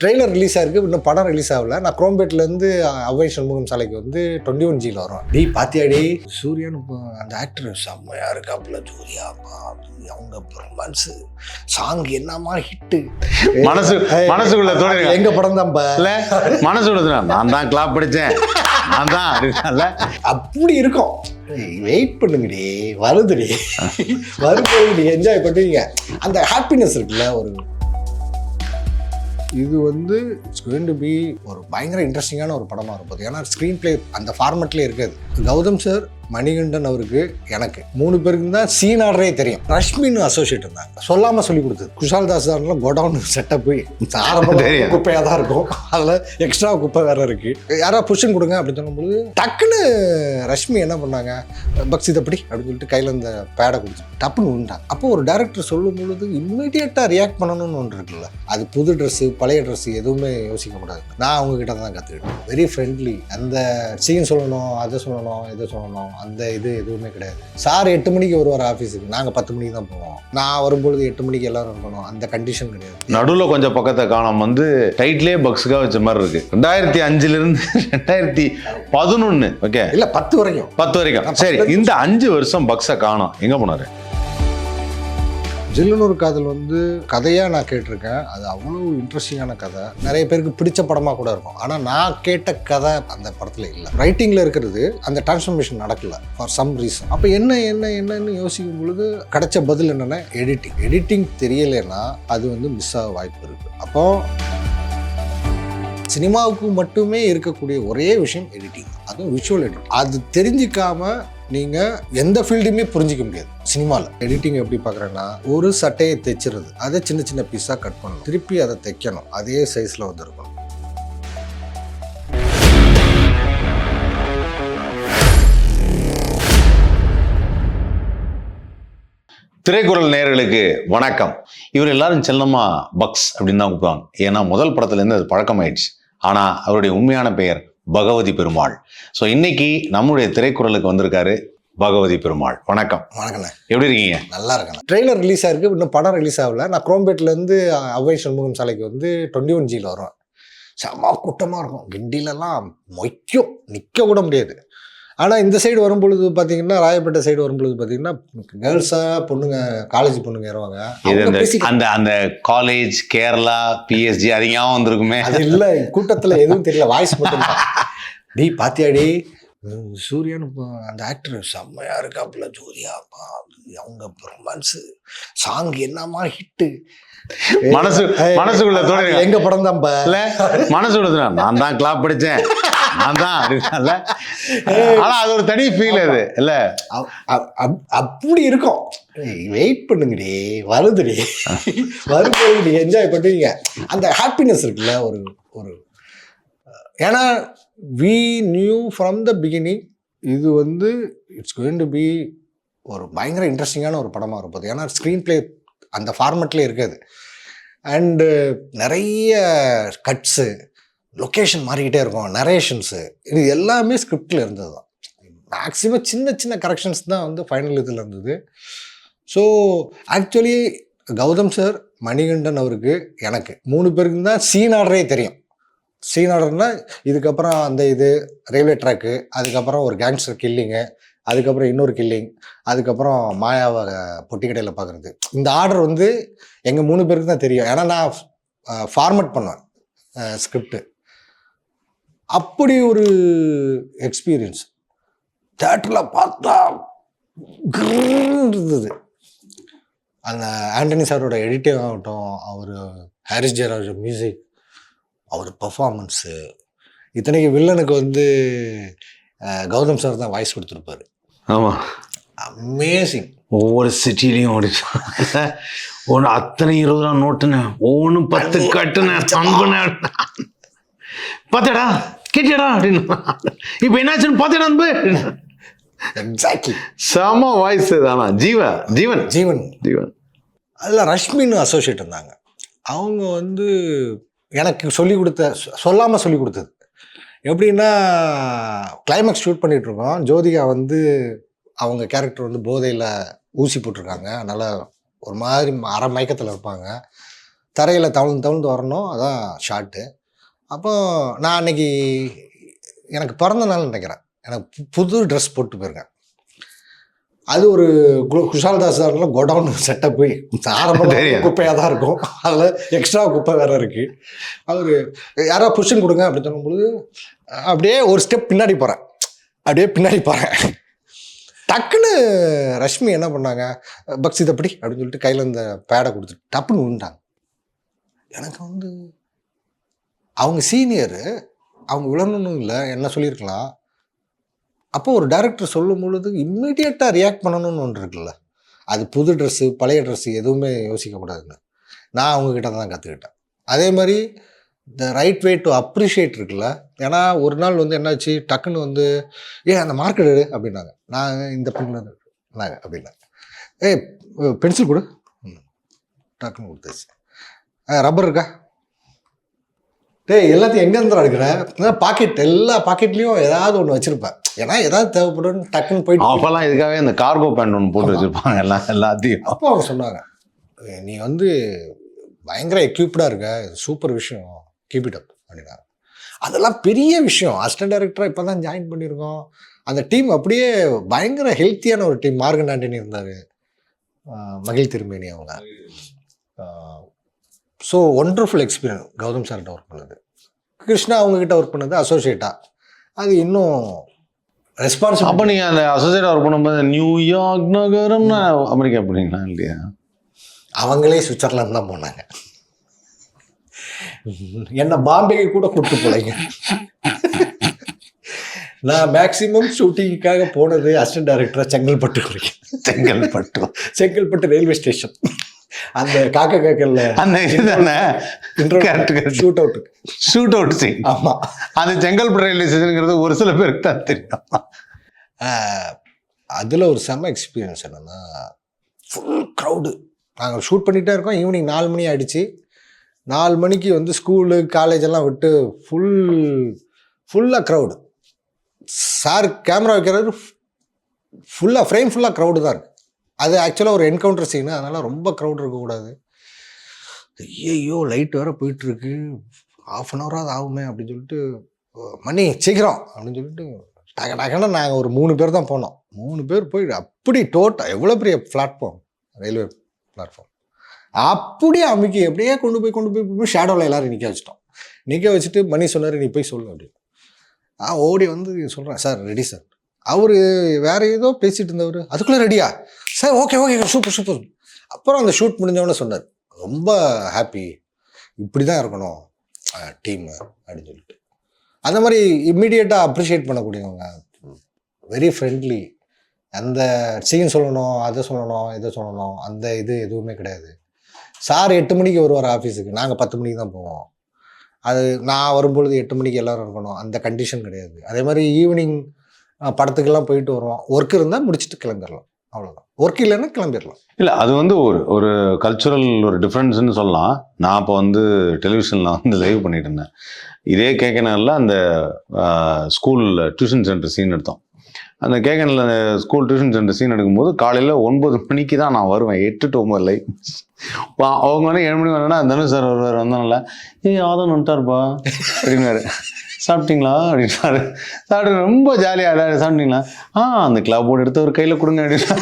Trailer release ஆயிருக்கு. இன்னும் படம் ரிலீஸ் ஆகல. நான் குரோம்பேட்லேருந்து அவ்வை சண்முகம் சாலைக்கு வந்து டுவெண்ட்டி ஒன் ஜியில் வரும் டேய் பாத்தியாடி? சூர்யான்னு இப்போ அந்த ஆக்டர் செம்மையா இருக்காப்புல சூர்யா அப்பா, அவங்க ரொமான்ஸ் சாங் என்னமா ஹிட்டு மனசு மனசுக்குள்ள தோணி எங்க படம் தான் மனசுக்குள்ள நான் தான் கிளாப் படிச்சேன் நான் தான் அப்படி இருக்கும். வெயிட் பண்ணுங்கடி. வருதுடி. வரும்போது என்ஜாய் பண்ணுவீங்க. அந்த ஹாப்பினஸ் இருக்குல்ல ஒரு இது வந்து இட்ஸ் டு பி ஒரு பயங்கர இன்ட்ரெஸ்டிங்கான ஒரு படமாக இருக்கும். ஏன்னா ஸ்க்ரீன் ப்ளே அந்த ஃபார்மெட்லேயே இருக்காது. கௌதம் சார் மணிகண்டன் அவருக்கு எனக்கு மூணு பேருக்கு தான் சீன் ஆர்டரே தெரியும். ரஷ்மின்னு அசோசியேட் இருந்தாங்க. சொல்லாமல் சொல்லி கொடுத்தது. குஷால் தாஸ் சார்லாம் கோடவுன் செட்டப்பு ஆரம்ப தெரியும். குப்பையாக தான் இருக்கும். அதில் எக்ஸ்ட்ரா குப்பை வேற இருக்கு. யாராவது புஷன் கொடுங்க அப்படின்னு சொல்லும்போது டக்குன்னு ரஷ்மி என்ன பண்ணாங்க? பக்ஸ் இதப்படி அப்படின்னு சொல்லிட்டு கையில் இந்த பேடை கொடுத்து டப்புன்னு விழுந்தாங்க அப்போ ஒரு டேரக்டர் சொல்லும் பொழுது இம்மிடியட்டாக ரியாக்ட் பண்ணணும்னு ஒன்று இருக்குல்ல. அது புது ட்ரெஸ்ஸு பழைய ட்ரெஸ்ஸு எதுவுமே யோசிக்க கூடாது. நான் அவங்க கிட்ட தான் கற்றுக்கிட்டேன் வெரி ஃப்ரெண்ட்லி அந்த சீன் சொல்லணும் அதை சொல்லணும் இதை சொல்லணும் அந்த இது எதுவுமே கிடையாது. சார் எட்டு மணிக்கு வருவார் ஆஃபீஸுக்கு நாங்கள் பத்து மணிக்கு தான் போவோம். நான் வரும்பொழுது எட்டு மணிக்கு எல்லாரும் இருக்கணும். அந்த கண்டிஷன் கிடையாது. நடுவுல கொஞ்சம் பக்கத்தை காணோம். வந்து டைட்லயே பக்ஸுக்காக வச்ச மாதிரி இருக்கு. ரெண்டாயிரத்தி அஞ்சுல இருந்து ரெண்டாயிரத்தி பதினொன்னு. ஓகே இல்லை பத்து வரைக்கும். பத்து வரைக்கும். சரி இந்த அஞ்சு வருஷம் பக்ஸை காணோம். எங்க போனாரு? ஜில்லுனூர் காதல் வந்து கதையாக நான் கேட்டிருக்கேன். அது அவ்வளோ இன்ட்ரெஸ்டிங்கான கதை. நிறைய பேருக்கு பிடிச்ச படமாக கூட இருக்கும். ஆனால் நான் கேட்ட கதை அந்த படத்தில் இல்லை. ரைட்டிங்கில் இருக்கிறது அந்த டிரான்ஸ்ஃபர்மேஷன் நடக்கல ஃபார் சம் ரீசன் அப்போ என்ன என்ன என்னன்னு யோசிக்கும் பொழுது கிடைச்ச பதில் என்னென்னா எடிட்டிங் எடிட்டிங் தெரியலைன்னா அது வந்து மிஸ் ஆக வாய்ப்பு இருக்குது அப்போ சினிமாவுக்கு மட்டுமே இருக்கக்கூடிய ஒரே விஷயம் எடிட்டிங் அதுவும் விஷுவல் எடிட்டிங் அது தெரிஞ்சிக்காம நீங்கள் எந்த ஃபீல்டுமே புரிஞ்சிக்க முடியாது. சினிமாவில் எடிட்டிங் எப்படி பார்க்குறேன்னா ஒரு சட்டையை தைச்சிருது. அதை சின்ன சின்ன பீஸாக கட் பண்ணணும். திருப்பி அதை தைக்கணும். அதே சைஸில் வந்துருக்கணும் திரைக்குறள் நேர்களுக்கு வணக்கம். இவர் எல்லாரும் செல்லம்மா பக்ஸ் அப்படின்னு தான் கூப்பிடுவாங்க. ஏன்னா முதல் படத்துலேருந்து அது அது பழக்கமாயிடுச்சு. ஆனால் அவருடைய உண்மையான பெயர் பகவதி பெருமாள். ஸோ இன்னைக்கு நம்முடைய திரைக்குறளுக்கு வந்திருக்காரு பகவதி பெருமாள். வணக்கம். வணக்கண்ணே எப்படி இருக்கீங்க? நல்லா இருக்கண்ணே ட்ரெய்லர் ரிலீஸ் ஆயிருக்கு. இன்னும் படம் ரிலீஸ் ஆகல. நான் குரோம்பேட்லேருந்து அவ்வை சண்முகம் சாலைக்கு வந்து டுவெண்ட்டி ஒன் ஜியில் வருவேன். செம்ம கூட்டமாக இருக்கும். கிண்டிலெல்லாம் மொய்க்கும். நிற்க கூட முடியாது. ஆனால் இந்த சைடு வரும்பொழுது பார்த்தீங்கன்னா ராயப்பேட்டை சைடு வரும்பொழுது பார்த்தீங்கன்னா கேர்ள்ஸாக பொண்ணுங்க காலேஜ் பொண்ணுங்க ஏறுவாங்க. அந்த அந்த காலேஜ் கேரளா பிஎஸ்ஜி அதிகமாக வந்திருக்குமே. அது இல்லை கூட்டத்தில் எதுவும் தெரியல வாய்ஸ் மட்டும் டேய் பாத்தியாடி? உம், சூர்யான்னு இப்போ அந்த ஆக்டர் செம்மையா இருக்காப்புல சூர்யா அப்பா, அவங்க ரொமான்ஸ் சாங் என்னமா ஹிட்டு மனசு மனசுக்குள்ள தோணி எங்க படம் தான் மனசுக்குள்ள நான் தான் கிளாப் படிச்சேன். நான் தான் ஆனா அது ஒரு தனி ஃபீல் அது இல்ல? அப்படி இருக்கும். வெயிட் பண்ணுங்கடி. வருதுடி. வரும்போது என்ஜாய் பண்ணுவீங்க. அந்த ஹாப்பினஸ் இருக்குல்ல ஒரு ஒரு ஏன்னா we knew from the beginning இது வந்து இட்ஸ் கோயின் டு பி ஒரு பயங்கர இன்ட்ரெஸ்டிங்கான ஒரு படமாக இருப்பது ஏன்னா ஸ்க்ரீன் ப்ளே அந்த ஃபார்மெட்லேயே இருக்காது. அண்டு நிறைய கட்ஸு லொக்கேஷன் மாறிக்கிட்டே இருக்கும் நரேஷன்ஸு இது எல்லாமே ஸ்கிரிப்டில் இருந்தது தான். மேக்ஸிமம் சின்ன சின்ன கரெக்ஷன்ஸ் தான் வந்து ஃபைனல் இதில் இருந்தது. So actually Gautham sir Manikandan அவருக்கு எனக்கு மூணு பேருக்கு தான் சீன் ஆர்டரே தெரியும். சீன் இதுக்கப்புறம் அந்த இது ரயில்வே ட்ராக்கு அதுக்கப்புறம் ஒரு கேங்ஸ்டர் கில்லிங்கு அதுக்கப்புறம் இன்னொரு கில்லிங் அதுக்கப்புறம் மாயாவை பொட்டி கடையில் பார்க்குறது இந்த ஆர்டர் வந்து எங்கள் மூணு பேருக்கு தான் தெரியும். ஏன்னா நான் ஃபார்மட் பண்ணுவேன். ஸ்கிரிப்டு அப்படி ஒரு எக்ஸ்பீரியன்ஸ் தேட்டரில் பார்த்தா இருந்தது அந்த ஆண்டனி சாரோட எடிட்டிங் ஆகட்டும் அவர் ஹாரிஸ் ஜெயராஜ் மியூசிக் அவர் பர்ஃபார்மன்ஸு இத்தனைக்கு வில்லனுக்கு வந்து கௌதம் சார் தான் வாய்ஸ் கொடுத்துருப்பாரு. ஆமா. அமேசிங் ஒவ்வொரு சிட்டிலையும் ஓடி ஒன்று அத்தனை இருபது ரூபா நோட்டுன்னு ஒவ்வொன்றும் பத்து கட்டுன அன்புன பார்த்தடா கேட்டியடா? அப்படின்னு. இப்போ என்னாச்சுன்னு பார்த்தடா அன்பு? எக்ஸாக்ட்லி செம வாய்ஸ் தானா ஜீவா ஜீவன். ஜீவன். ஜீவன். அதில் ரஷ்மின்னு அசோசியேட் இருந்தாங்க. அவங்க வந்து எனக்கு சொல்லி கொடுத்த சொல்லாமல் சொல்லி கொடுத்தது. எப்படின்னா கிளைமேக்ஸ் ஷூட் பண்ணிகிட்ருக்கோம் ஜோதிகா வந்து அவங்க கேரக்டர் வந்து போதையில் ஊசி போட்டிருக்காங்க. அதனால் ஒரு மாதிரி அரை மயக்கத்தில் இருப்பாங்க. தரையில் தவழ்ந்து தவழ்ந்து வரணும். அதான் ஷார்ட்டு அப்போ நான் அன்னைக்கு எனக்கு பிறந்த நாள் நினைக்கிறேன். எனக்கு பு- புது ட்ரெஸ் போட்டு போயிருக்கேன். அது ஒரு குஷால்தாஸ் சார்ல கொடவுன் செட்டப்பு ஆரம்பம். குப்பையாக தான் இருக்கும். அதில் எக்ஸ்ட்ரா குப்பை வேற இருக்கு. அவர் யாரோ புஷன் கொடுங்க அப்படின்னு சொல்லும்போது அப்படியே ஒரு ஸ்டெப் பின்னாடி போகிறேன் அப்படியே பின்னாடி போகிறேன் டக்குன்னு ரஷ்மி என்ன பண்ணாங்க? பக்ஸ் இதை பிடி அப்படின்னு சொல்லிட்டு கையில் இந்த பேடை கொடுத்துட்டு டப்புன்னு விழுந்தாங்க எனக்கு வந்து அவங்க சீனியரு அவங்க விழணும்னு இல்லை என்ன சொல்லியிருக்கலாம்? அப்போ ஒரு டேரக்டர் சொல்லும் பொழுது இம்மிடியட்டாக ரியாக்ட் பண்ணணும்னு ஒன்று இருக்குல்ல. அது புது ட்ரெஸ்ஸு பழைய ட்ரெஸ்ஸு எதுவுமே யோசிக்கக்கூடாதுங்க. நான் அவங்கக்கிட்ட தான் கற்றுக்கிட்டேன் அதே மாதிரி the right way to appreciate இருக்குல்ல. ஏன்னா ஒரு நாள் வந்து என்னாச்சு? டக்குன்னு வந்து ஏ அந்த மார்க்கெட் எடு அப்படின்னாங்க. நான் இந்த பெண்ணில் நாங்கள் அப்படின்னாங்க ஏய் பென்சில் கொடு. ம். டக்குன்னு கொடுத்தாச்சு. ரப்பர் இருக்கா? டேய் எல்லாத்தையும் எங்கேருந்து எடுக்கிறேன் பாக்கெட் எல்லா பாக்கெட்லேயும் ஏதாவது ஒன்று வச்சுருப்பேன். ஏன்னா ஏதாவது தேவைப்படும் டக்குன்னு போயிட்டு அப்பெல்லாம் இதுக்காகவே இந்த கார்கோ பேண்ட் ஒன்று போட்டு. வச்சிருப்பாங்க எல்லாம் எல்லாத்தையும். அப்போ அவங்க சொன்னாங்க "ஏய், நீ வந்து பயங்கர எக்யூப்டாக இருக்க சூப்பர் விஷயம் கீப் இட் அப் அப்படின்னாங்க. அதெல்லாம் பெரிய விஷயம். அசிஸ்டன்ட் டைரக்டராக இப்போ தான் ஜாயின் பண்ணியிருக்கோம். அந்த டீம் அப்படியே பயங்கர ஹெல்த்தியான ஒரு டீம் மார்கன் ஆண்டனி இருந்தார். மகிழ் திருமேனி அவங்க ஸோ ஒண்டர்ஃபுல் எக்ஸ்பீரியன்ஸ் கௌதம் சார்கிட்ட ஒர்க் பண்ணது. கிருஷ்ணா அவங்கக்கிட்ட ஒர்க் பண்ணது அசோசியேட்டா அது இன்னும் ரெஸ்பான்சிபிள் அப்போ நீங்கள் அந்த அசோசியேட் ஒர்க் பண்ணும்போது நியூயார்க் நகரம்னா அமெரிக்கா போனீங்களா இல்லையா? அவங்களே சுவிட்சர்லாந்து தான் போனாங்க. என்ன பாம்பேக்கு கூட கூப்பிட்டு போலைங்க. நான் மேக்சிமம் ஷூட்டிங்காக போனது அசிஸ்டன்ட் டைரக்டரா செங்கல்பட்டு வரைக்கும். செங்கல்பட்டு. செங்கல்பட்டு ரயில்வே ஸ்டேஷன் அந்த காக்க காக்கல்ல அந்த இதுதானே. Shoot out shoot out scene ஆமா. அந்த செங்கல்பட்டு ரயில்வே ஸ்டேஷனுங்கிறது ஒரு சில பேருக்கு தான் தெரியும். அதுல ஒரு செம்ம எக்ஸ்பீரியன்ஸ் என்னன்னா ஃபுல் க்ரௌடு நாங்கள் ஷூட் பண்ணிகிட்டே இருக்கோம். ஈவினிங் நாலு மணி ஆயிடுச்சு. நாலு மணிக்கு வந்து ஸ்கூலு காலேஜ் எல்லாம் விட்டு ஃபுல் ஃபுல்லாக க்ரௌடு சார் கேமரா வைக்கிறது ஃபுல்லாக ஃப்ரேம் ஃபுல்லாக க்ரௌடு தான் இருக்கு. அது ஆக்சுவலாக ஒரு என்கவுண்டர் சீனு அதனால் ரொம்ப க்ரௌட் இருக்கக்கூடாது. ஐயோ லைட் வேற போயிட்டுருக்கு. ஆஃப் அன் ஹவராக ஆகுமே அப்படின்னு சொல்லிட்டு மணி சீக்கிரம் அப்படின்னு சொல்லிட்டு டக டகன்னு நாங்கள் ஒரு மூணு பேர் தான் போனோம். மூணு பேர் போய் அப்படி டோட்டல் எவ்வளோ பெரிய பிளாட்ஃபார்ம் ரயில்வே பிளாட்ஃபார்ம் அப்படியே அமைக்க அப்படியே கொண்டு போய் கொண்டு போய் போய் ஷேடோவில் எல்லாரும் நிற்க வச்சிட்டோம். நிற்க வச்சுட்டு மணி சொன்னார் நீ போய் சொல்லு அப்படின்னு. நான் ஓடி வந்து சொல்கிறேன் சார் ரெடி சார் அவர் வேற ஏதோ பேசிகிட்டு இருந்தவர் அதுக்குள்ளே ரெடியா sir okay okay super super அப்புறம் அந்த ஷூட் முடிஞ்சவொடனே சொன்னார் ரொம்ப ஹாப்பி இப்படி தான் இருக்கணும் டீம் அப்படின்னு சொல்லிட்டு. அந்த மாதிரி இம்மிடியேட்டாக அப்ரிஷியேட் பண்ணக்கூடியவங்க வெரி ஃப்ரெண்ட்லி அந்த சீன் சொல்லணும் அதை சொல்லணும் இதை சொல்லணும் அந்த இது எதுவுமே கிடையாது. சார் எட்டு மணிக்கு வருவார் ஆஃபீஸுக்கு நாங்கள் பத்து மணிக்கு தான் போவோம். அது நான் வரும்பொழுது எட்டு மணிக்கு எல்லோரும் இருக்கணும் அந்த கண்டிஷன் கிடையாது. அதே மாதிரி ஈவினிங் படத்துக்கெல்லாம் போயிட்டு வருவோம். ஒர்க் இருந்தால் முடிச்சுட்டு கிளம்பிடலாம். அவ்வளோதான் ஒர்க் இல்லைன்னா கிளம்பிடலாம். இல்லை அது வந்து ஒரு ஒரு கல்ச்சுரல் ஒரு டிஃப்ரென்ஸ்னு சொல்லலாம். நான் இப்போ வந்து டெலிவிஷனில் வந்து லைவ் பண்ணிட்டு இருந்தேன். இதே கேக்கனில் அந்த ஸ்கூலில் டியூஷன் சென்டர் சீன் எடுத்தோம். அந்த கேக்கனில் ஸ்கூல் டியூஷன் சென்டர் சீன் எடுக்கும்போது காலையில் ஒன்பது மணிக்கு தான் நான் வருவேன். எட்டு டு ஒம்பது லைவ் அவங்க வந்து ஏழு மணி வரேன்னா தனுஷ் சார் வருவார் வந்தோம்ல ஏய் ஆதன் வந்துட்டார்ப்பா. அப்படின்னாரு. சாப்பிட்டீங்களா அப்படின்னாரு சாப்பிட்டு ரொம்ப ஜாலியாக சாப்பிட்டீங்களா? ஆ அந்த கிளப் போர்டு எடுத்து ஒரு கையில் கொடுங்க அப்படின்னு.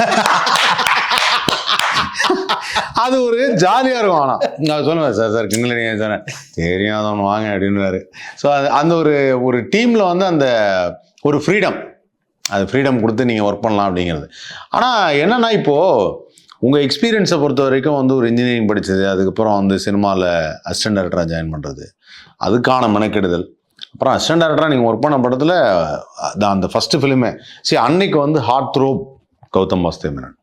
அது ஒரு ஜாலியாக இருக்கும் ஆனால் நான் சொல்லுவேன் சார் சார் கிண்டலடி சார். தெரியும் அதை ஒன்று வாங்க அப்படின்னுவாரு. ஸோ அது அந்த ஒரு ஒரு டீமில் வந்து அந்த ஒரு ஃப்ரீடம் அது ஃப்ரீடம் கொடுத்து நீங்கள் ஒர்க் பண்ணலாம் அப்படிங்கிறது. ஆனால் என்னென்னா இப்போது உங்கள் எக்ஸ்பீரியன்ஸை பொறுத்த வரைக்கும் வந்து ஒரு இன்ஜினியரிங் படித்தது அதுக்கப்புறம் வந்து சினிமாவில் அசிஸ்டன்ட் டேரக்டராக ஜாயின் பண்ணுறது அதுக்கான மெனக்கெடுதல். அப்புறம் அசிஸ்டன்ட் டேரக்டராக நீங்கள் ஒர்க் பண்ண படத்தில் அந்த- அந்த ஃபஸ்ட்டு ஃபிலிமே சரி அன்னைக்கு வந்து ஹார்ட் த்ரோ கௌதம் வாசுதேவ் மேனன்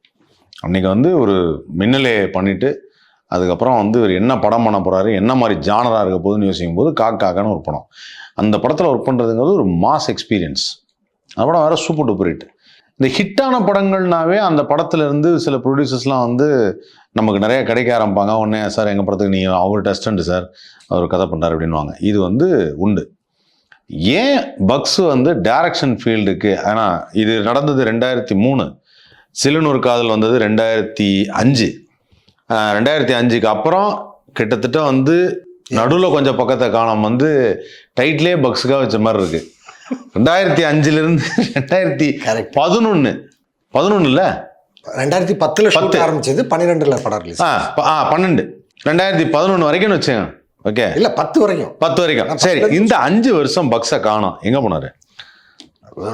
அன்னைக்கு வந்து ஒரு மின்னலே பண்ணிட்டு அதுக்கப்புறம் வந்து இவர் என்ன படம் பண்ண போகிறாரு என்ன மாதிரி ஜானராக இருக்க போகுதுன்னு யோசிக்கும் போது காக்காக்கான ஒரு படம். அந்த படத்தில் ஒர்க் பண்ணுறதுங்கிறது ஒரு மாஸ் எக்ஸ்பீரியன்ஸ் அந்த படம் வேறு சூப்பர் டூப்பர் ஹிட் இந்த ஹிட்டான படங்கள்னாவே அந்த படத்துலேருந்து சில ப்ரொடியூசர்ஸ்லாம் வந்து நமக்கு நிறைய கிடைக்க ஆரம்பிப்பாங்க. உடனே சார் எங்கள் படத்துக்கு நீங்கள் அவர் டெஸ்டன்ட் சார். அவர் கதை பண்ணுறாரு அப்படின்வாங்க இது வந்து உண்டு. ஏன் பக்ஸ் வந்து டைரக்ஷன் ஃபீல்டுக்கு ஏன்னா இது நடந்தது ரெண்டாயிரத்தி மூணு. சிலுனூர் காதல் வந்தது ரெண்டாயிரத்தி அஞ்சு. ரெண்டாயிரத்தி அஞ்சுக்கு அப்புறம் கிட்டத்தட்ட வந்து நடுவில் கொஞ்சம் பக்கத்தை காணோம் வந்து டைட்லே பக்ஸுக்காக வச்ச மாதிரி இருக்கு. ரெண்டாயிரத்தி அஞ்சுலேருந்து ரெண்டாயிரத்தி பதினொன்று பதினொன்றுல ரெண்டாயிரத்தி பத்துல பத்து. ஆரம்பிச்சது பன்னிரெண்டுல படம் ரிலீஸ் ஆ பன்னெண்டு. ரெண்டாயிரத்தி பதினொன்று வரைக்கும்னு வச்சுங்க ஓகே இல்ல பத்து வரைக்கும். பத்து வரைக்கும். சரி இந்த அஞ்சு வருஷம் பக்ஸை காணோம். எங்கே போனாரு?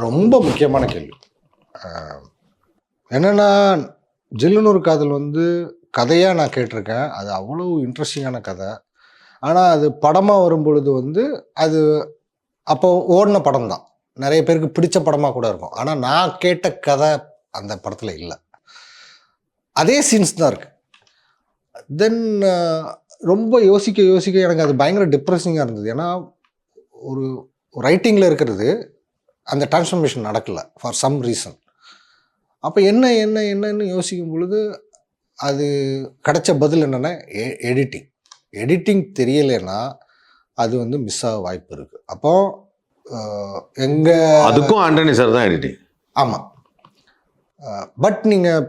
ரொம்ப முக்கியமான கேள்வி. என்னன்னா ஜில்லுனூர் காதல் வந்து கதையாக நான் கேட்டிருக்கேன். அது அவ்வளோ இன்ட்ரெஸ்டிங்கான கதை. ஆனால் அது படமாக வரும் பொழுது வந்து அது அப்போ ஓடின படம் தான். நிறைய பேருக்கு பிடிச்ச படமாக கூட இருக்கும். ஆனால் நான் கேட்ட கதை அந்த படத்தில் இல்லை. அதே சீன்ஸ் தான் இருக்கு. தென் ரொம்ப யோசிக்க யோசிக்க எனக்கு அது பயங்கர டிப்ரெசிங்காக இருந்தது. ஏன்னா ஒரு ரைட்டிங்கில் இருக்கிறது அந்த டிரான்ஸ்ஃபர்மேஷன் நடக்கல ஃபார் சம் ரீசன் அப்போ என்ன என்ன என்னன்னு யோசிக்கும் பொழுது அது கிடைச்ச பதில் என்னென்னா எடிட்டிங் எடிட்டிங் தெரியலைன்னா அது வந்து மிஸ் ஆக வாய்ப்பு இருக்குது அப்போ எங்கள் அதுக்கும் ஆண்டனி சார் தான் எடிட்டிங் ஆமாம் பட் நீங்கள்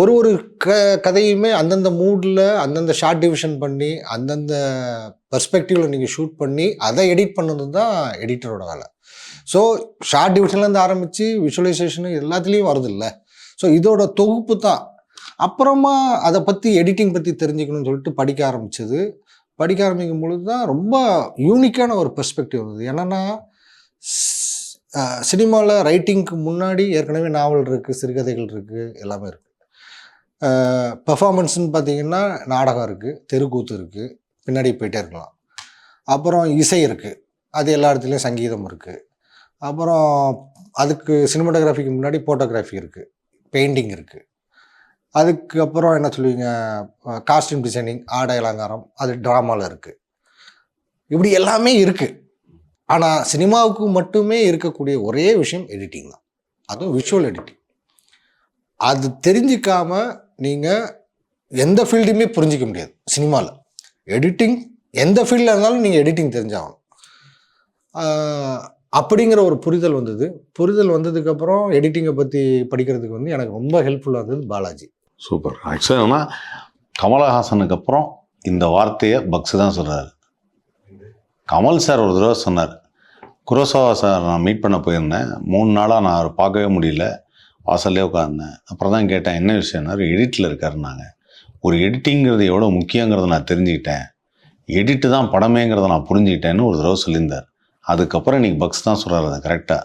ஒரு ஒரு க கதையுமே அந்தந்த மூடில் அந்தந்த ஷார்ட் டிவிஷன் பண்ணி அந்தந்த பர்ஸ்பெக்டிவில் நீங்கள் ஷூட் பண்ணி அதை எடிட் பண்ணது தான் எடிட்டரோட வேலை. ஸோ ஷார்ட் டிவிஷன்லேருந்து ஆரம்பித்து விஷுவலைசேஷனு எல்லாத்துலேயும் வருது இல்லை. ஸோ இதோட தொகுப்பு தான். அப்புறமா அதை பற்றி எடிட்டிங் பற்றி தெரிஞ்சுக்கணும்னு சொல்லிட்டு படிக்க ஆரம்பிச்சது. படிக்க ஆரம்பிக்கும் பொழுது தான் ரொம்ப யூனிக்கான ஒரு பெர்ஸ்பெக்டிவ் வந்தது. என்னென்னா சினிமாவில் ரைட்டிங்க்கு முன்னாடி ஏற்கனவே நாவல் இருக்குது சிறுகதைகள் இருக்குது எல்லாமே இருக்குது பெர்ஃபார்மன்ஸ்னு பார்த்தீங்கன்னா நாடகம் இருக்குது தெருக்கூத்து இருக்குது பின்னாடி போயிட்டே இருக்கலாம். அப்புறம் இசை இருக்குது அது எல்லா இடத்துலையும் சங்கீதம் இருக்குது அப்புறம் அதுக்கு சினிமாட்டோகிராஃபிக்கு முன்னாடி ஃபோட்டோகிராஃபி இருக்குது பெயிண்டிங் இருக்குது அதுக்கப்புறம் என்ன சொல்லுவீங்க காஸ்டியூம் டிசைனிங் ஆடை அலங்காரம் அது ட்ராமாவில் இருக்குது இப்படி எல்லாமே இருக்குது ஆனால் சினிமாவுக்கு மட்டுமே இருக்கக்கூடிய ஒரே விஷயம் எடிட்டிங் தான். அதுவும் விஷுவல் எடிட்டிங் அது தெரிஞ்சிக்காமல் நீங்கள் எந்த ஃபீல்டையுமே புரிஞ்சிக்க முடியாது சினிமாவில் எடிட்டிங் எந்த ஃபீல்டில் இருந்தாலும் நீங்கள் எடிட்டிங் தெரிஞ்சாகணும். அப்படிங்கிற ஒரு புரிதல் வந்தது. புரிதல் வந்ததுக்கப்புறம் எடிட்டிங்கை பற்றி படிக்கிறதுக்கு வந்து எனக்கு ரொம்ப ஹெல்ப்ஃபுல்லாக இருந்தது பாலாஜி. சூப்பர். ஆக்சுவலாக கமலஹாசனுக்கு அப்புறம் இந்த வார்த்தையை பக்ஸ் தான் சொல்கிறாரு கமல் சார் ஒரு தடவை சொன்னார் குரோசோவா சார் நான் மீட் பண்ண போயிருந்தேன். மூணு நாளாக நான் அவரை பார்க்கவே முடியல. வாசல்லே உட்காந்தேன் அப்புறம் தான் கேட்டேன் என்ன விஷயம்னாரு எடிட்டில் இருக்காருன்னாங்க. ஒரு எடிட்டிங்கிறது எவ்வளோ முக்கியங்கிறத நான் தெரிஞ்சுக்கிட்டேன். எடிட்டு தான் படமேங்கிறத நான் புரிஞ்சுக்கிட்டேன்னு ஒரு தடவை சொல்லியிருந்தார். அதுக்கப்புறம் இன்னைக்கு பக்ஸ் தான் சொல்கிறாரு அது கரெக்டாக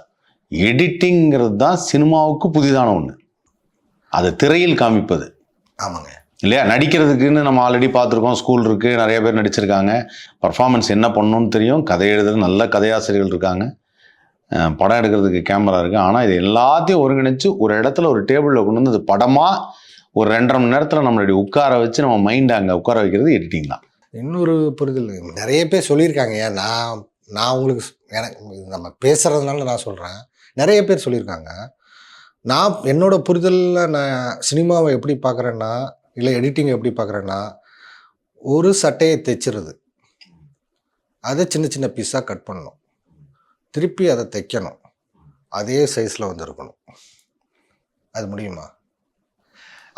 எடிட்டிங்கிறது தான் சினிமாவுக்கு புதிதான ஒன்று அது திரையில் காமிப்பது. ஆமாங்க. இல்லையா? நடிக்கிறதுக்குன்னு நம்ம ஆல்ரெடி பார்த்துருக்கோம் ஸ்கூல் இருக்குது நிறைய பேர் நடிச்சிருக்காங்க. பர்ஃபார்மன்ஸ் என்ன பண்ணணும்னு தெரியும். கதை எழுதுறது நல்ல கதையாசிரியர்கள் இருக்காங்க. படம் எடுக்கிறதுக்கு கேமரா இருக்குது ஆனால் இது எல்லாத்தையும் ஒருங்கிணைச்சு ஒரு இடத்துல ஒரு டேபிளில் கொண்டு வந்து அது படமாக ஒரு ரெண்டரை மணி நேரத்தில் நம்மளுடைய உட்கார வச்சு நம்ம மைண்டை அங்கே உட்கார வைக்கிறது எடிட்டிங் தான். இன்னொரு புரிதல் நிறைய பேர் சொல்லியிருக்காங்க. ஏன் நான் நான் உங்களுக்கு எனக்கு நம்ம பேசுகிறதுனால நான் சொல்கிறேன் நிறைய பேர் சொல்லியிருக்காங்க. நான் என்னோட புரிதலில் நான் சினிமாவை எப்படி பார்க்குறேன்னா இல்லை எடிட்டிங் எப்படி பார்க்குறேன்னா ஒரு சட்டையை தைச்சிருது. அதை சின்ன சின்ன பீஸாக கட் பண்ணணும். திருப்பி அதை தைக்கணும். அதே சைஸில் வந்து இருக்கணும் அது முடியுமா?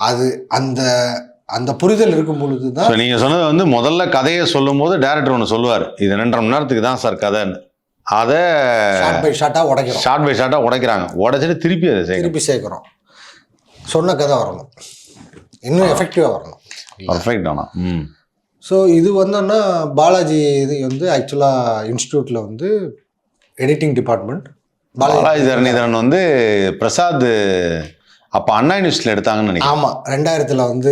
அது அந்த அந்த புரிதல் இருக்கும் பொழுது தான் நீங்கள் சொன்னது வந்து முதல்ல கதையை சொல்லும்போது டேரக்டர் ஒன்று சொல்லுவார். இது ரெண்டரை மணி நேரத்துக்கு தான் சார் கதைன்னு. அதை ஷார்ட் பை ஷார்ட்டாக உடைக்கிறோம். ஷார்ட் பை ஷார்ட்டாக உடைக்கிறாங்க. உடைச்சிட்டு திருப்பி அதை திருப்பி சேர்க்குறோம். சொன்ன கதை வரணும். இன்னும் எஃபெக்டிவாக வரணும். பர்ஃபெக்ட் ஆனால் ம். ஸோ இது வந்தோன்னா பாலாஜி இது வந்து ஆக்சுவலாக இன்ஸ்டியூட்டில் வந்து எடிட்டிங் டிபார்ட்மெண்ட் பாலாஜி தரணிதரன் வந்து பிரசாத் அப்போ அண்ணா யூனிவர்சிட்டியில் எடுத்தாங்கன்னு நினைக்கிறேன். ஆமாம் ரெண்டாயிரத்தில் வந்து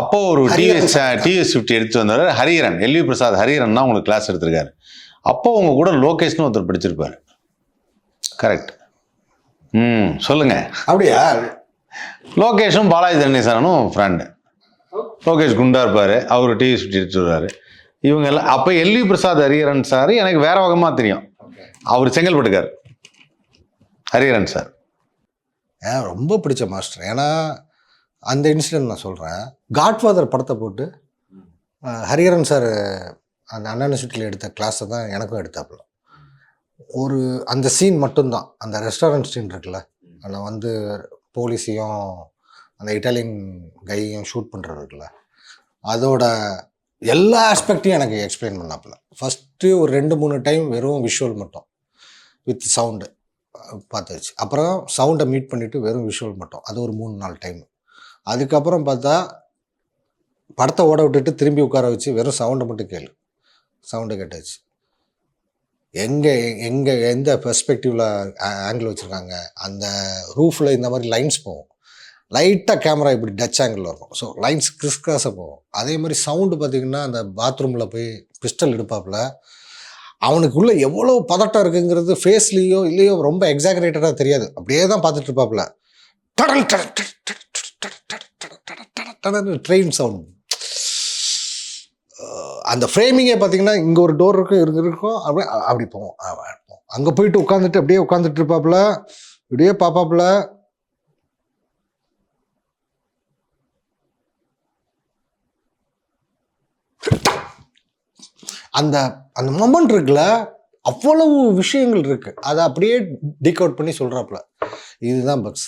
அப்போ ஒரு டிவிஎஸ் டிவிஎஸ் ஃபிஃப்டி எடுத்து வந்தார். ஹரிஹரன் எல்வி பிரசாத் ஹரிஹரன் தான் உங்களுக்கு கிளாஸ் எடுத்திருக்காரு. அப்போ உங்க கூட லோகேஷ்னு ஒருத்தர் படிச்சிருப்பாரு. கரெக்ட் ம் சொல்லுங்க. அப்படியா? லோகேஷும் பாலாஜி தரணிசரனும் ஃப்ரெண்டு லோகேஷ் குண்டா இருப்பார். அவர் டிவிஎஸ் ஃபிஃப்டி எடுத்து வருவார் இவங்க எல்லாம் அப்போ எல்வி பிரசாத் ஹரிஹரன் சார் எனக்கு வேற வகமாக தெரியும். அவர் செங்கல்பட்டுக்கார் ஹரிஹரன் சார். ஏன் ரொம்ப பிடிச்ச மாஸ்டர். ஏன்னா அந்த இன்சிடென்ட் நான் சொல்கிறேன் காட்ஃபாதர் படத்தை போட்டு ஹரிஹரன் சார் அந்த அண்ணா யூனிவர்சிட்டியில் எடுத்த கிளாஸை தான் எனக்கும் எடுத்தாப்புல. ஒரு அந்த சீன் மட்டும்தான். அந்த ரெஸ்டாரண்ட் சீன் இருக்குல்ல அதில் வந்து போலீஸையும் அந்த இட்டாலியன் கையையும் ஷூட் பண்ணுறது இருக்குல்ல அதோட எல்லா ஆஸ்பெக்டையும் எனக்கு எக்ஸ்பிளைன் பண்ணாப்புல. ஃபஸ்ட்டு ஒரு ரெண்டு மூணு டைம் வெறும் விஷுவல் மட்டும். வித் சவுண்டு பார்த்தாச்சு அப்புறம் சவுண்டை மீட் பண்ணிவிட்டு வெறும் விஷுவல் மட்டும். அது ஒரு மூணு நாலு டைம் அதுக்கப்புறம் பார்த்தா படத்தை ஓட விட்டுட்டு திரும்பி உட்கார வச்சு வெறும் சவுண்டை மட்டும் கேளு. சவுண்டை கேட்டாச்சு. எங்கே எங்கே எந்த பெர்ஸ்பெக்டிவில் ஆங்கிள் வச்சுருக்காங்க? அந்த ரூஃபில் இந்த மாதிரி லைன்ஸ் போகும். லைட்டாக கேமரா இப்படி டச் ஆங்கிளில் இருக்கும். ஸோ லைன்ஸ் கிறிஸ்கிராஸாக போகும். அதே மாதிரி சவுண்டு பார்த்திங்கன்னா அந்த பாத்ரூமில் போய் பிஸ்டல் எடுப்பாப்புல. அவனுக்குள்ளே எவ்வளோ பதட்டம் இருக்குங்கிறது ஃபேஸ்லேயோ இல்லையோ ரொம்ப எக்ஸாகரேட்டடாக தெரியாது அப்படியே தான் பார்த்துட்டு டடல் டடல் ட்ரெயின் சவுண்ட் அந்த ஃப்ரேமிங்கே பார்த்தீங்கன்னா இங்கே ஒரு டோர் இருக்கும் இருக்கு இருக்கும் அப்படியே அப்படி போவோம் அங்கே போயிட்டு உட்காந்துட்டு அப்படியே உட்காந்துட்டு இருப்பாப்புல இப்படியே பார்ப்பாப்புல அந்த அந்த மொமெண்ட் இருக்குல்ல அவ்வளவு விஷயங்கள் இருக்கு. அதை அப்படியே டிக் அவுட் பண்ணி சொல்றாப்புல. இதுதான் பக்ஸ்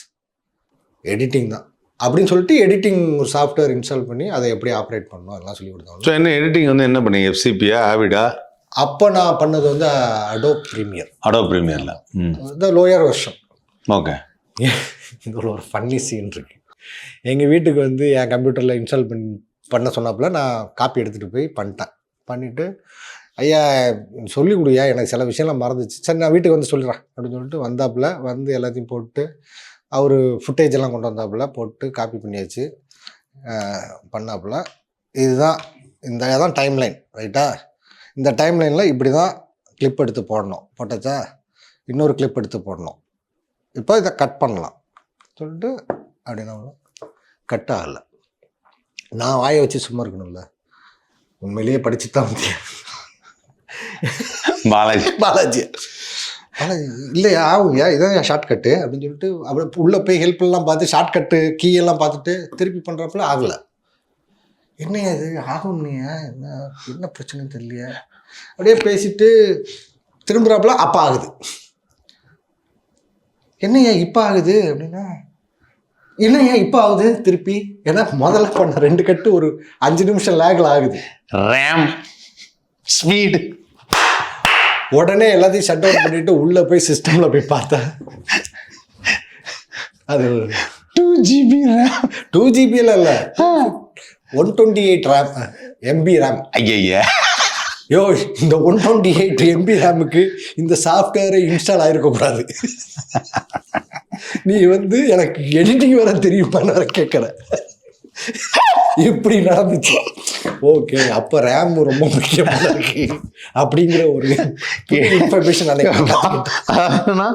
எடிட்டிங் தான். அப்படின்னு சொல்லிட்டு எடிட்டிங் ஒரு சாஃப்ட்வேர் இன்ஸ்டால் பண்ணி அதை எப்படி ஆப்ரேட் பண்ணணும் எல்லாம் சொல்லி கொடுத்தாங்க ஸோ என்ன எடிட்டிங் வந்து என்ன பண்ணீங்க? எஃப்சிபியா ஆவிடா அப்போ நான் பண்ணது வந்து அடோ ப்ரீமியர் அடோ ப்ரீமியரில் இந்த லோயர் வருஷம் ஓகே இதில் ஒரு ஃபன்னி சீன் இருக்கு. எங்கள் வீட்டுக்கு வந்து என் கம்ப்யூட்டரில் இன்ஸ்டால் பண்ணி பண்ண சொன்னாப்புல நான் காப்பி எடுத்துகிட்டு போய் பண்ணிட்டேன். பண்ணிவிட்டு ஐயா சொல்லி கொடுயா எனக்கு சில விஷயம்லாம் மறந்துச்சு. சரி நான் வீட்டுக்கு வந்து சொல்லிடுறேன் அப்படின்னு சொல்லிட்டு வந்தாப்புல வந்து எல்லாத்தையும் போட்டு அவர் ஃபுட்டேஜ் எல்லாம் கொண்டு வந்தாப்புல போட்டு காப்பி பண்ணியாச்சு. பண்ணாப்புல. இதுதான் இந்த தான் டைம் லைன் ரைட்டா இந்த டைம் லைனில் இப்படி தான் கிளிப் எடுத்து போடணும். போட்டாச்சா? இன்னொரு கிளிப் எடுத்து போடணும். இப்போ இதை கட் பண்ணலாம். சொல்லிட்டு அப்படின்னா கட் ஆகலை. நான் வாயை வச்சு சும்மா இருக்கணும்ல. உண்மையிலேயே படிச்சு தான் வந்தேன் பாலாஜி. பாலாஜி. பாலாஜி இல்லையா? ஆகுங்கய்யா இதான் ஷார்ட் கட்டு அப்படின்னு சொல்லிட்டு அப்படியே உள்ளே போய் ஹெல்ப் எல்லாம் பார்த்து ஷார்ட் கட்டு கீ எல்லாம் பார்த்துட்டு திருப்பி பண்ணுறப்பல ஆகலை. என்னையா இது? ஆகும்னையா? என்ன என்ன பிரச்சனைன்னு தெரியலையே. அப்படியே பேசிட்டு திரும்புறாப்புல அப்போ ஆகுது. என்னய்யா இப்போ ஆகுது அப்படின்னா என்னய்யா இப்போ ஆகுது. திருப்பி ஏன்னா முதல்ல பண்ண ரெண்டு கட்டு ஒரு அஞ்சு நிமிஷம் லேக்ல ஆகுது. ரேம் ஸ்பீடு உடனே எல்லாத்தையும் ஷட் டவுன் பண்ணிட்டு உள்ள போய் சிஸ்டம்ல போய் பார்த்தேன் அது டூ ஜிபி ரேம் டூ ஜிபியில் இல்லை. One twenty eight RAM MB RAM ஐயா யோ இந்த ஒன் டுவெண்ட்டி எயிட் எம்பி ரேமுக்கு இந்த சாஃப்ட்வேரை இன்ஸ்டால் ஆயிருக்கக்கூடாது நீ வந்து எனக்கு எடிட்டிங் வேற தெரியுமான்னு வேற கேட்குற இப்படி நடந்துச்சு. ஓகே அப்போ ரேம் ரொம்ப முக்கியமாக இருக்கு. அப்படிங்கிற ஒரு இன்ஃபர்மேஷன் அதாவதுன்னா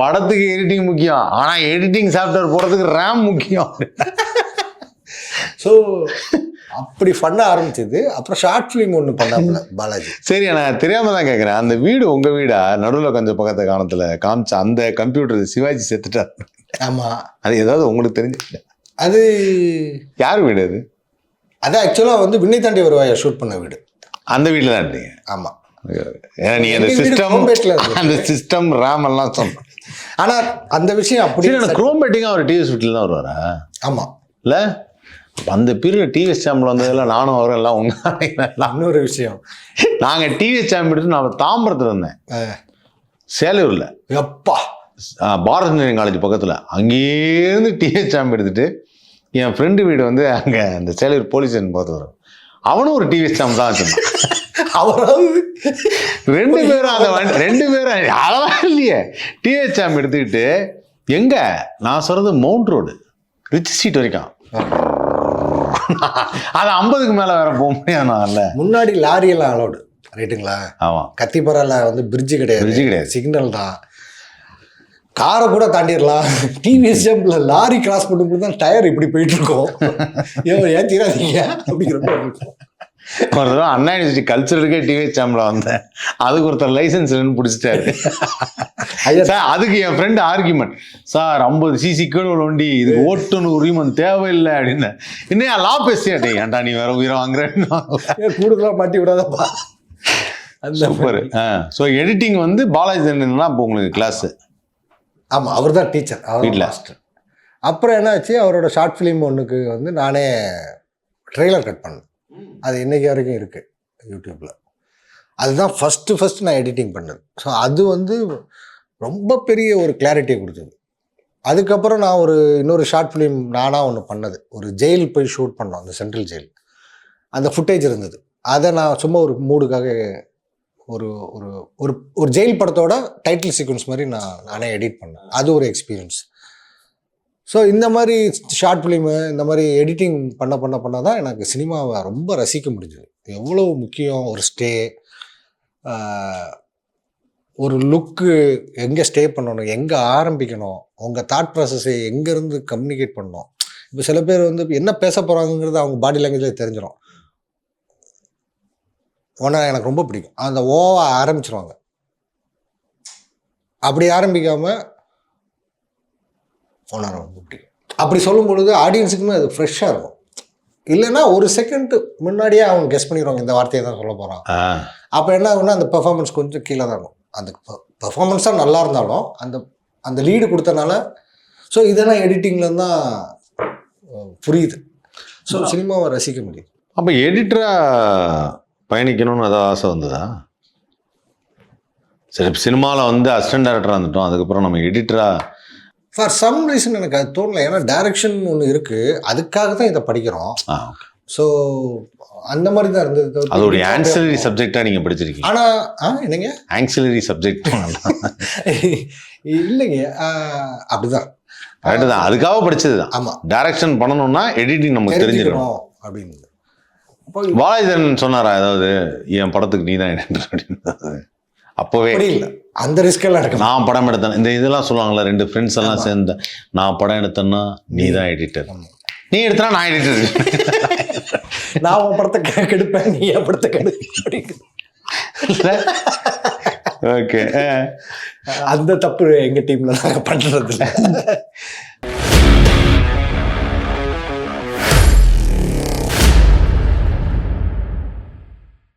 படத்துக்கு எடிட்டிங் முக்கியம். ஆனா எடிட்டிங் சாஃப்ட்வேர் போடுறதுக்கு ரேம் முக்கியம். ஸோ அப்படி பண்ண ஆரம்பிச்சது. அப்புறம் ஷார்ட் ஃபிலிம் ஒன்று பண்ணாப்புல பாலாஜி. சரி நான் தெரியாம தான் கேட்குறேன் அந்த வீடு உங்க வீடா? நடுவில் கொஞ்சம் பக்கத்து காலத்துல காமிச்ச அந்த கம்ப்யூட்டர் சிவாஜி செத்துட்டார். ஆமாம் அது ஏதாவது உங்களுக்கு தெரிஞ்சு அது யார் வீடு அது? அது ஆக்சுவலாக வந்து விண்ணை தாண்டி வருவாயை ஷூட் பண்ண வீடு. அந்த வீட்டில் தான் இருந்தீங்க? ஆமாம் நீ அந்த சிஸ்டம். அந்த சிஸ்டம் ரேம் எல்லாம் சொன்ன. ஆனால் அந்த விஷயம் அப்படி குரோம்பேட்டிங்கும் அவர் டிவிஎஸ் வீட்டில் தான் வருவாரா? ஆமாம் இல்லை? அந்த பீரியட் டிவிஎஸ் சேம்பிள் வந்ததெல்லாம் நானும் அவரும் எல்லாம் ஒன்றா இன்னொரு விஷயம். நாங்கள் டிவிஎஸ் சேம்பிள் எடுத்து நான் தாம்பரத்தில் இருந்தேன். சேலூரில். எப்பா. பாரத் இன்ஜினியரிங் காலேஜ் பக்கத்தில். அங்கேருந்து டிஎஸ் சாம்பி எடுத்துட்டு என் ஃப்ரெண்டு வீடு வந்து அங்கே அந்த சேலூர் போலீஸ் ஸ்டேஷன் பார்த்து வரும். அவனும் ஒரு டிவிஎஸ் சாம்பு தான் வச்சிருந்தான். அவராவது ரெண்டு பேரும் வண்டி ரெண்டு பேரும் அதெல்லாம் இல்லையே. டிவிஎஸ் சாம்பு எடுத்துக்கிட்டு எங்க? நான் சொல்றது மவுண்ட் ரோடு ரிச் ஸ்ட்ரீட் வரைக்கும். அது ஐம்பதுக்கு மேலே வேற போக முடியாதுனால முன்னாடி லாரியெல்லாம் அலோடு ரைட்டுங்களா ஆமாம் கத்திப்பறால வந்து பிரிட்ஜு கிடையாது. Bridge கிடையாது. சிக்னல் தான். காரை கூட தாண்டிடலாம். டிவிஎஸ் ஜம்பில் லாரி கிராஸ் பண்ணும்போது தான் டயர் இப்படி போயிட்டு இருக்கோம். ஏன் ஏற்றிடாதீங்க அப்படிங்கிற மாதிரி இருக்கும். ஒரு தடவை அண்ணா யூனிவர்சிட்டி கல்ச்சரலுக்கே டிவிஎஸ் சாம்பில் வந்தேன். அதுக்கு ஒருத்தர் லைசன்ஸ் பிடிச்சிட்டாரு. ஐயா சார் அதுக்கு என் ஃப்ரெண்ட் ஆர்குமெண்ட் சார் ஐம்பது சிசி கீழே வண்டி? இதுக்கு ஓட்டணும் உரிமம் தேவையில்லை அப்படின்னு. இன்னும் லா பேசியாட்டே ஏன்டா நீ வேற உயிரை வாங்குறேன்னு? கூடுதலாக மாட்டி விடாதப்பா. அந்த சூப்பர் ஸோ எடிட்டிங் வந்து பாலாஜி தண்டன் தான் இப்போ உங்களுக்கு கிளாஸ் ஆமாம் அவர் தான் டீச்சர் அவர். மாஸ்டர் அப்புறம் என்னாச்சு? அவரோட ஷார்ட் ஃபிலிம் ஒன்றுக்கு வந்து நானே ட்ரெய்லர் கட் பண்ணேன். அது இன்னைக்கு வரைக்கும் இருக்குது யூடியூப்பில் அதுதான் ஃபஸ்ட்டு ஃபஸ்ட்டு நான் எடிட்டிங் பண்ணது. ஸோ அது வந்து ரொம்ப பெரிய ஒரு கிளாரிட்டியை கொடுத்தது. அதுக்கப்புறம் நான் ஒரு இன்னொரு ஷார்ட் ஃபிலிம் நானாக ஒன்று பண்ணது. ஒரு ஜெயில் போய் ஷூட் பண்ணோம் அந்த சென்ட்ரல் ஜெயில் அந்த ஃபுட்டேஜ் இருந்தது. அதை நான் சும்மா ஒரு மூடுக்காக ஒரு ஒரு ஒரு ஒரு ஜெயில் படத்தோட டைட்டில் சீக்வன்ஸ் மாதிரி நான் நானே எடிட் பண்ணேன். அது ஒரு எக்ஸ்பீரியன்ஸ் ஸோ இந்த மாதிரி ஷார்ட் ஃபிலிமு இந்த மாதிரி எடிட்டிங் பண்ண பண்ண பண்ண தான் எனக்கு சினிமாவை ரொம்ப ரசிக்க முடிஞ்சுது. எவ்வளோ முக்கியம் ஒரு ஸ்டே ஒரு லுக்கு எங்கே ஸ்டே பண்ணணும் எங்கே ஆரம்பிக்கணும் உங்கள் தாட் ப்ராசஸை எங்கேருந்து கம்யூனிகேட் பண்ணணும். இப்போ சில பேர் வந்து என்ன பேச போகிறாங்கிறது அவங்க பாடி லாங்குவேஜில் தெரிஞ்சிடும் ஒன்றா எனக்கு ரொம்ப பிடிக்கும். அந்த ஓவா ஆரம்பிச்சிருவாங்க. அப்படி ஆரம்பிக்காமல் உணர ரொம்ப பிடிக்கும். அப்படி சொல்லும் பொழுது ஆடியன்ஸுக்குமே அது ஃப்ரெஷ்ஷாக இருக்கும். இல்லைன்னா ஒரு செகண்ட் முன்னாடியே அவங்க கெஸ் பண்ணிடுவாங்க இந்த வார்த்தையை தான் சொல்ல போகிறான் அப்போ என்ன ஆகும்னா அந்த பெர்ஃபார்மன்ஸ் கொஞ்சம் கீழே தான் இருக்கும். அந்த பெர்ஃபார்மன்ஸ் தான் நல்லா இருந்தாலும் அந்த அந்த லீடு கொடுத்தனால ஸோ இதெல்லாம் எடிட்டிங்கில் தான் புரியுது. ஸோ சினிமாவை ரசிக்க முடியுது. அப்ப எடிட்டரா பயணிக்கணும்னு ஏதாவது ஆசை வந்ததா? சரி சினிமாவில் வந்து அசிஸ்டன்ட் டேரக்டராக இருந்துட்டோம் அதுக்கப்புறம் நம்ம எடிட்டரா ஃபார் சம் ரீசன் எனக்கு அது தோணல. ஏன்னா டைரக்ஷன் ஒன்று இருக்குது அதுக்காக தான் இதை படிக்கிறோம். ஸோ அந்த மாதிரி தான் இருந்தது. அதோடைய ஆன்சிலரி சப்ஜெக்டாக நீங்கள் படிச்சிருக்கீங்க. ஆனால் ஆ என்னங்க? ஆன்சிலரி சப்ஜெக்ட் இல்லைங்க. அப்படிதான். கரெக்டு தான். அதுக்காக படிச்சது தான். ஆமாம் டைரக்ஷன் பண்ணணும்னா எடிட்டிங் நமக்கு தெரிஞ்சிடணும் அப்படின்னு. அப்போ வாழைதன் சொன்னாரா அதாவது என் படத்துக்கு நீ தான் எடிட்டர் அப்படின்னு. அப்போவே அந்த ரிஸ்க் எல்லாம் எடுக்க நான் படம் எடுத்தேன். இந்த இதெல்லாம் சொல்லுவாங்கல்ல ரெண்டு ஃப்ரெண்ட்ஸ் எல்லாம் சேர்ந்து நான் படம் எடுத்தேன்னா நீ தான் எடிட்டர் நீ எடுத்தனா நான் எடிட்டர் நான் உன் படத்தை கெடுப்பேன் நீ என் படத்தை கெடு அப்படின்னு. ஓகே அந்த தப்பு எங்க டீம்ல நாங்க பண்றது இல்ல